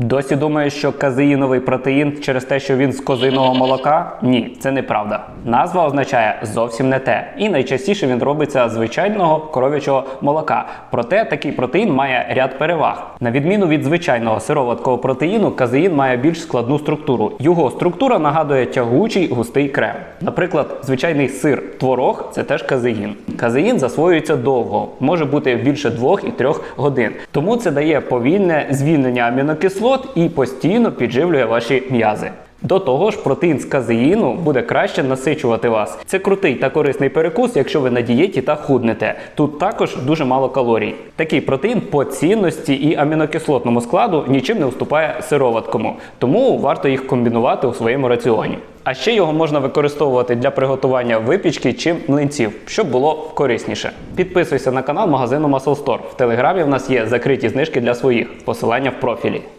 Досі думаєш, що казеїновий протеїн через те, що він з козиного молока? Ні, це неправда. Назва означає зовсім не те. І найчастіше він робиться звичайного коров'ячого молока. Проте такий протеїн має ряд переваг. На відміну від звичайного сироваткового протеїну, казеїн має більш складну структуру. Його структура нагадує тягучий густий крем. Наприклад, звичайний сир творог це теж казеїн. Казеїн засвоюється довго, може бути більше 2 і 3 годин. Тому це дає повільне звільнення амінокислот і постійно підживлює ваші м'язи. До того ж, протеїн з казеїну буде краще насичувати вас. Це крутий та корисний перекус, якщо ви на дієті та худнете. Тут також дуже мало калорій. Такий протеїн по цінності і амінокислотному складу нічим не уступає сироваткому, тому варто їх комбінувати у своєму раціоні. А ще його можна використовувати для приготування випічки чи млинців, щоб було корисніше. Підписуйся на канал магазину Muscle Store. В телеграмі в нас є закриті знижки для своїх. Посилання в профілі.